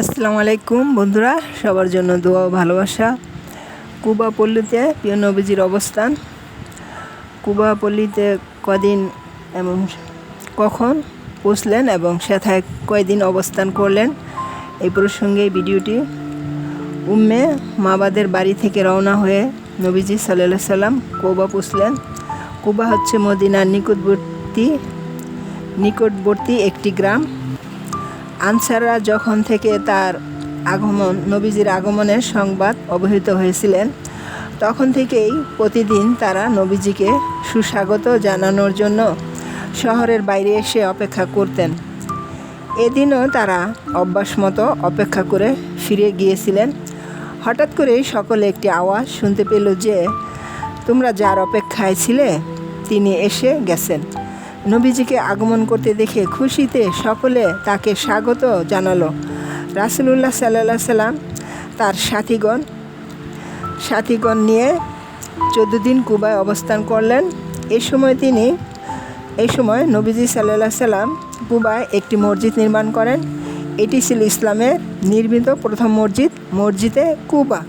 আসসালামু আলাইকুম বন্ধুরা, সবার জন্য দোয়া ভালোবাসা। কুবা পল্লীতে প্রিয় নবীজির অবস্থান। কুবা পল্লীতে কদিন এবং কখন পৌঁছলেন এবং সেথায় কয়দিন অবস্থান করলেন, এই প্রসঙ্গে ভিডিওটি উম্মে মাবাদের বাড়ি থেকে রওনা হয়ে নবীজি সাল্লাহ সাল্লাম কুবা পৌঁছলেন। কুবা হচ্ছে মদিনার নিকটবর্তী নিকটবর্তী একটি গ্রাম। আনসাররা যখন থেকে তার আগমন, নবীজির আগমনের সংবাদ অবহিত হয়েছিলেন, তখন থেকেই প্রতিদিন তারা নবীজিকে সুস্বাগত জানানোর জন্য শহরের বাইরে এসে অপেক্ষা করতেন। এদিনও তারা অভ্যাস মতো অপেক্ষা করে ফিরে গিয়েছিলেন। হঠাৎ করেই সকলে একটি আওয়াজ শুনতে পেল যে, তোমরা যার অপেক্ষায় ছিলে, তিনি এসে গেছেন। নবীজিকে আগমন করতে দেখে খুশিতে সকলে তাকে স্বাগত জানালো। রাসুলুল্লাহ সাল্লাহ সাল্লাম তার সাথীগণ সাথীগণ নিয়ে চোদ্দ দিন কুবায় অবস্থান করলেন। এই সময় তিনি এই সময় নবীজি সাল্লাহ সাল্লাম কুবায় একটি মসজিদ নির্মাণ করেন। এটি ছিল ইসলামের নির্মিত প্রথম মসজিদ, মসজিদে কুবা।